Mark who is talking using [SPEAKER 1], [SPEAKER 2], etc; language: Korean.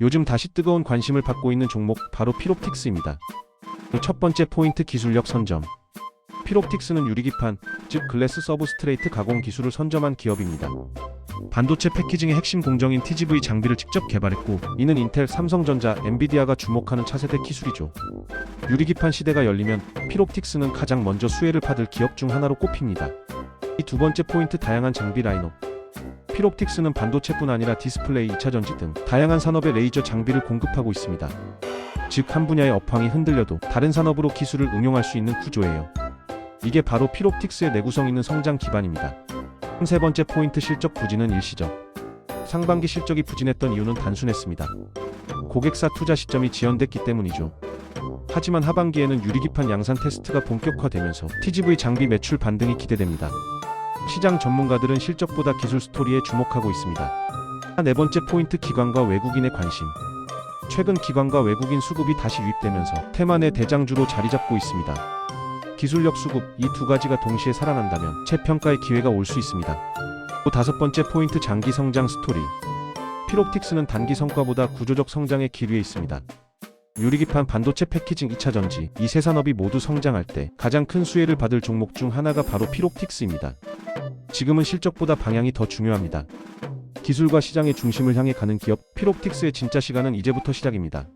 [SPEAKER 1] 요즘 다시 뜨거운 관심을 받고 있는 종목 바로 피롭틱스입니다. 첫 번째 포인트 기술력 선점. 피롭틱스는 유리기판, 즉 글래스 서브스트레이트 가공 기술을 선점한 기업입니다. 반도체 패키징의 핵심 공정인 TGV 장비를 직접 개발했고 이는 인텔, 삼성전자, 엔비디아가 주목하는 차세대 기술이죠. 유리기판 시대가 열리면 피롭틱스는 가장 먼저 수혜를 받을 기업 중 하나로 꼽힙니다. 이 두 번째 포인트 다양한 장비 라인업. 피롭틱스는 반도체뿐 아니라 디스플레이, 2차 전지 등 다양한 산업의 레이저 장비를 공급하고 있습니다. 즉 한 분야의 업황이 흔들려도 다른 산업으로 기술을 응용할 수 있는 구조예요. 이게 바로 피롭틱스의 내구성 있는 성장 기반입니다. 세 번째 포인트 실적 부진은 일시적. 상반기 실적이 부진했던 이유는 단순했습니다. 고객사 투자 시점이 지연됐기 때문이죠. 하지만 하반기에는 유리기판 양산 테스트가 본격화되면서 TGV 장비 매출 반등이 기대됩니다. 시장 전문가들은 실적보다 기술 스토리에 주목하고 있습니다. 네 번째 포인트 기관과 외국인의 관심. 최근 기관과 외국인 수급이 다시 유입되면서 테만의 대장주로 자리 잡고 있습니다. 기술력 수급 이 두 가지가 동시에 살아난다면 재평가의 기회가 올 수 있습니다. 또 다섯 번째 포인트 장기 성장 스토리. 피롭틱스는 단기 성과보다 구조적 성장의 기류에 있습니다. 유리기판 반도체 패키징 2차 전지 이 세 산업이 모두 성장할 때 가장 큰 수혜를 받을 종목 중 하나가 바로 피롭틱스입니다. 지금은 실적보다 방향이 더 중요합니다. 기술과 시장의 중심을 향해 가는 기업 피롭틱스의 진짜 시간은 이제부터 시작입니다.